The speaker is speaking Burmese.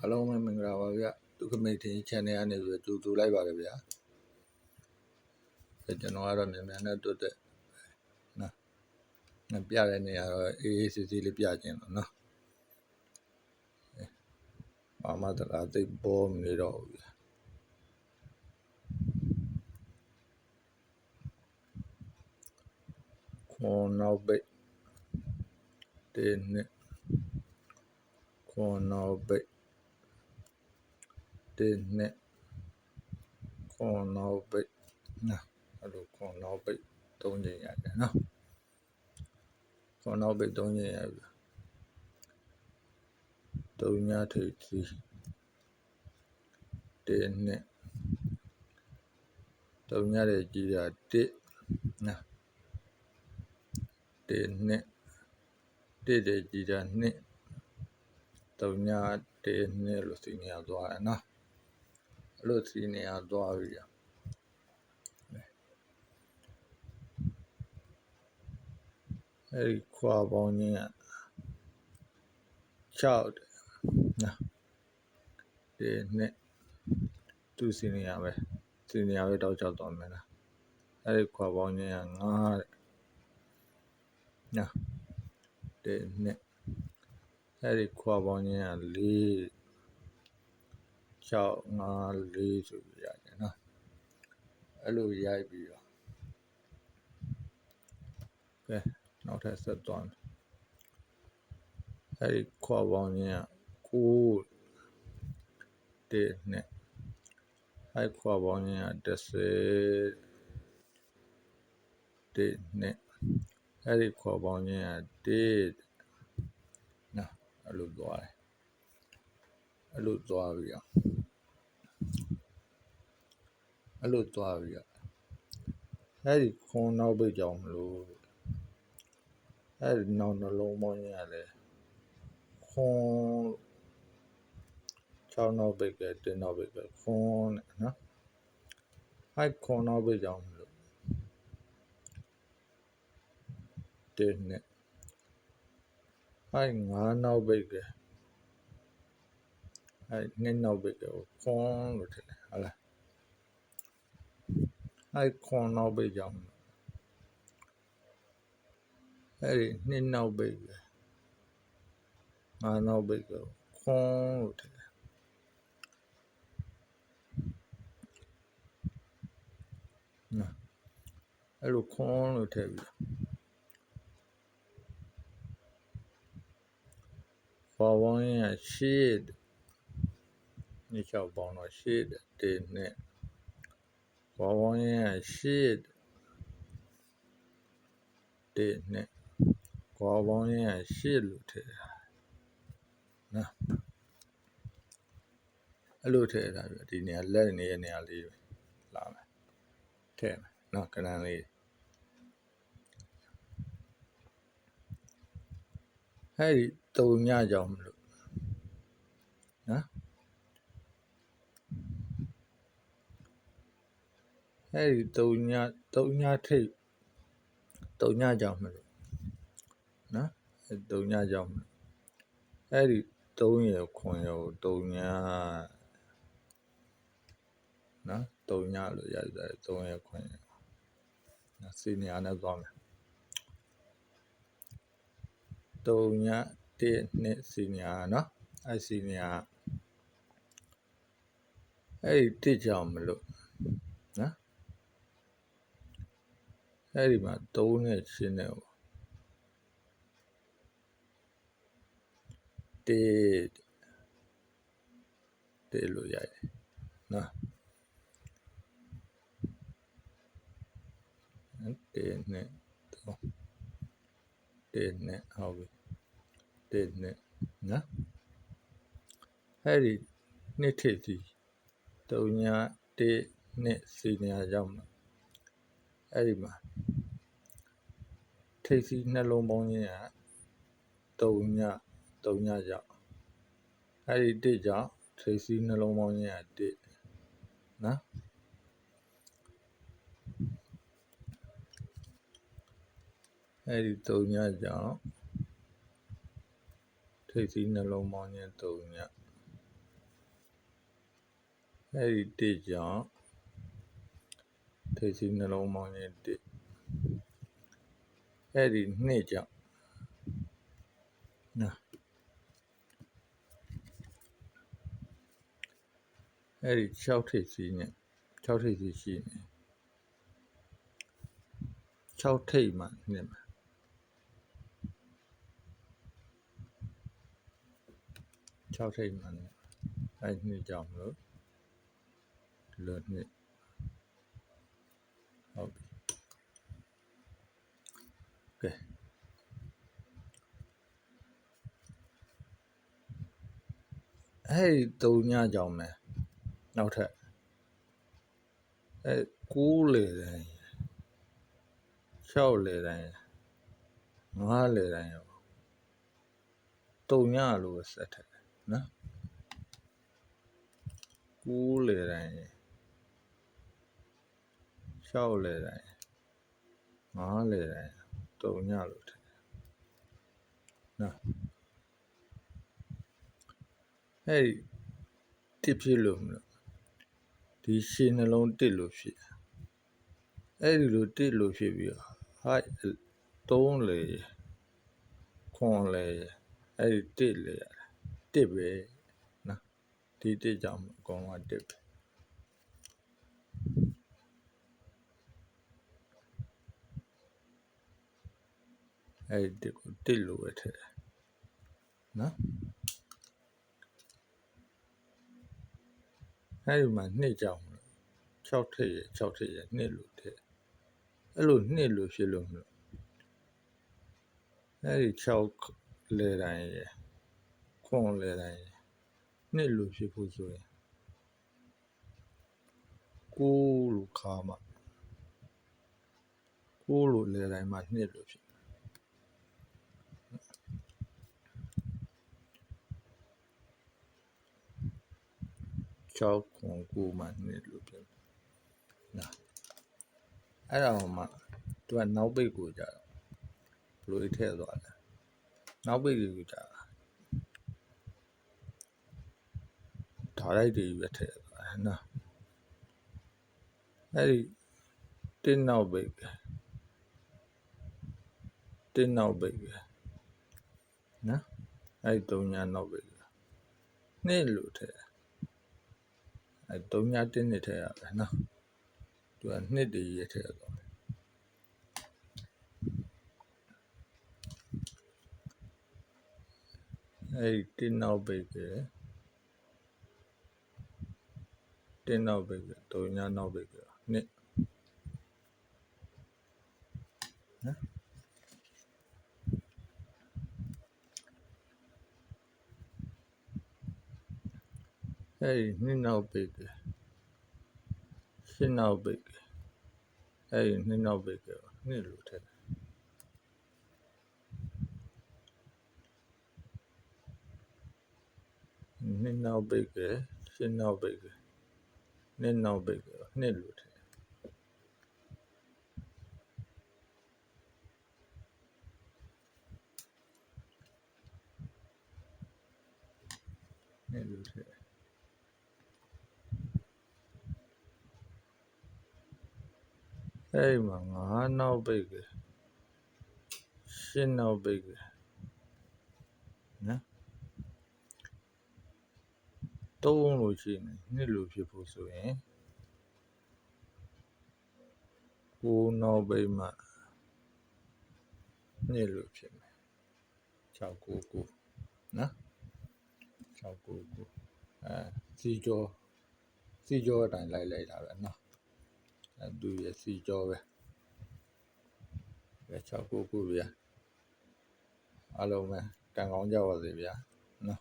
အားလုံးပဲမင်္ဂလာပါဗျဒုက္ခမိတ်တင် channel ကနေပြီးတူတူလိုက်ပါတယ်ဗျာအဲကျွန်တော်ကတော့မြန်မြန်နဲ့တွတ်တဲ့နော်ငါပြတဲ့နေရာတော့အေးအေးဆေးဆေးလေးပြခြင်းတော့နော်ဘာမှတလားသိပ်ပေါ်မနေတော့ဘူးဗျာခွန်နောက်ပိတ်တင်းနဲ့ခွန်နောက်ပိတ် တင်းနဲ့ခွန်နောက်ပိတ်နော်အဲ့လိုခွန်နောက်ပိတ်သုံးချိန်ရတယ်နော်ခွန်နောက်ပိတ်သုံးချိန်ရပြီတုံညာထိပ်စီတင်းနဲ့တုံညာတဲ့ကြီးတာတစ်နော်တစ်နဲ့တစ်တဲ့ကြီးတာနှစ်တုံညာတစ်နဲ့လို့စီနေရသွားတယ်နော် အဲ့လိုစီနေရသွားပြီရအဲ့ဒီခွာပေါင်းခြင်းက6တယ်နော်ဒီနှစ်သူစီနေရပဲစီနေရပဲတောက်ချောက်သွားမယ်လားအဲ့ဒီခွာပေါင်းခြင်းက9တဲ့နော်ဒီနှစ်အဲ့ဒီခွာပေါင်းခြင်းက4 6 5 4ဆိုပြီးရတယ်နော်အဲ့လိုရိုက်ပြီးတော့ကဲနောက်ထပ်ဆက်သွားမယ်အဲ့ဒီခွာပေါင်းခြင်းက9တဲ့နဲ့အဲ့ခွာပေါင်းခြင်းက10တဲ့နဲ့အဲ့ဒီခွာပေါင်းခြင်းက1နော်အဲ့လိုသွားတယ်အဲ့လိုသွားပြီးတော့ အဲ့လိုသွားပြီးတော့အဲ့ဒီခွန်နောက်ပိတ်ကြောင်မလို့အဲ့ဒီနောက်နှလုံးပေါင်းကြီးကလည်းခွန်6နောက်ပိတ်ကတင်းနောက်ပိတ်ကခွန်နဲ့နော်အဲ့ခွန်နောက်ပိတ်ကြောင်မလို့တင်းနဲ့အဲ့9နောက်ပိတ်ကအဲ့နှစ်နောက်ပိတ်ကိုခွန်လို့ထင်တယ်ဟုတ်လား အဲ့ခွန်နောက်ပိတ်ကြောင်အဲ့ဒီနှစ်နောက်ပိတ်ပဲငါနောက်ပိတ်ကိုခွန်လို့ထင်တယ်နော်အဲ့လိုခွန်လို့ထည့်ပြီးဘာဝန်းရရှေ့ညချောက်ပေါင်းတော့ရှေ့တဲ့နဲ့ ဘာဝန်းရရှေ့တဲ့နဲ့ဘာဝန်းရရှေ့လို့ထည့်တာနော်အဲ့လိုထည့်တာပြဒီနေရာလက်နေတဲ့နေရာလေးလာမယ်ထည့်မယ်နော်ကဏ္ဍလေးအဲ့ဒီတုံညကြောင့်မလို့နော် အဲ့ဒီတုံညတုံညထိတ်တုံညကြောင့်မလို့နော်အဲ့တုံညကြောင့်မလို့အဲ့ဒီ3ရခွန်ရတုံညနော်တုံညလို့ရတယ်3ရခွန်ရနော်စီနီယာနဲ့သွားမယ်တုံည1နှစ်စီနီယာနော်အဲ့စီနီယာအဲ့ဒီတစ်ကြောင်မလို့နော် အဲ့ဒီမှာ3နဲ့ရှင်းနေပေါ့တစ်တစ်လို့ရတယ်နော်တစ်နဲ့တော့တစ်နဲ့ဟုတ်ပြီတစ်နဲ့နော်အဲ့ဒီနှစ်ထိပ်စီတုံညာတစ်နှစ်စီနေရာရောက်မှာအဲ့ဒီမှာ ထိပ်စီနှလုံးပေါင်းခြင်းကတုံညာတုံညာရောက်အဲ့ဒီတစ်ကြောင့်ထိပ်စီနှလုံးပေါင်းခြင်းကတစ်နော်အဲ့ဒီတုံညာကြောင့်ထိပ်စီနှလုံးပေါင်းခြင်းတုံညာအဲ့ဒီတစ်ကြောင့်ထိပ်စီးနှလုံးပေါင်းခြင်းတစ် အဲ့ဒီနှစ်ကြောင့်နော်အဲ့ဒီ6ထိပ်စီးနဲ့6ထိပ်စီးရှိနေ6ထိပ်မှနှစ်မှာ6ထိပ်မှနှစ်အဲ့ဒီနှစ်ကြောင့်မလို့ဒီလိုနှစ်ဟုတ်ပြီ အဲ့ဒီသုံးညကြောင့်မယ်နောက်ထပ်အဲ9လေတိုင်း6လေတိုင်း5လေတိုင်းရောသုံးညလို့ဆက်ထက်နော်9လေတိုင်း6လေတိုင်း5လေတိုင်းသုံးညလို့ထက်နော် အဲ့ဒီတစ်ဖြစ်လို့မလို့ဒီရှင်းနှလုံးတစ်လို့ဖြစ်အဲ့ဒီလိုတစ်လို့ဖြစ်ပြီးတော့ဟာသုံးလေခွန်လေအဲ့ဒီတစ်လေရတယ်တစ်ပဲနော်ဒီတစ်ကြောင့်အကောင်ကတစ်ပဲအဲ့ဒီတစ်ကိုတစ်လို့ပဲထည့်တယ်နော် အဲ့ဒီမှာနှစ်ကြောင်6ထည့်ရ6ထည့်ရနှစ်လို့ထည့်အဲ့လိုနှစ်လို့ဖြစ်လို့မလို့အဲ့ဒီ6လေတိုင်းရခွန်လေတိုင်းရနှစ်လို့ဖြစ်ဖို့ဆိုရင်ကိုလို့ခါမှာကိုလို့လေတိုင်းမှာနှစ်လို့ဖြစ် 6ခွန်9မှာနှစ်လို့ဖြစ်နော်အဲ့ဒါမှသူကနောက်ပိတ်ကိုကြတော့ဘလို့ထည့်သွားလဲနောက်ပိတ်ကိုကြတာဒါလိုက်တွေပဲထည့်သွားတယ်နော်အဲ့ဒီတင်းနောက်ပိတ်တင်းနောက်ပိတ်နော်အဲ့ဒီသုံးညာနောက်ပိတ်နှစ်လို့ထည့် အဲ3ညတင်းနေထည့်ရပဲနော်သူကနှစ်တည်းရထည့်ရတော့အဲဒီတင်းနောက်ပိတ်ကတင်းနောက်ပိတ်က3ညနောက်ပိတ်ကနှစ်နော် အဲဒီနှစ်နောက်ပိတ်ကရှင်းနောက်ပိတ်ကအဲဒီနှစ်နောက်ပိတ်ကနှစ်လို့ထည့်တယ်နှစ်နောက်ပိတ်ကရှင်းနောက်ပိတ်ကနှစ်နောက်ပိတ်ကနှစ်လို့ထည့်နှစ်လို့ထည့် အဲ့မှာငါးနောက်ပိတ်ကရှင်းနောက်ပိတ်ကနော်သုံးလို့ရှိနေနှစ်လို့ဖြစ်ဖို့ဆိုရင်ကိုးနောက်ပိတ်မှနှစ်လို့ဖြစ်မယ်699နော်699အဲစီကျော်စီကျော်အတိုင်းလိုက်လိုက်တာပဲနော် အဲသူရစီကျော်ပဲပဲ699ဗျာအားလုံးပဲကံကောင်းကြပါစေဗျာနော်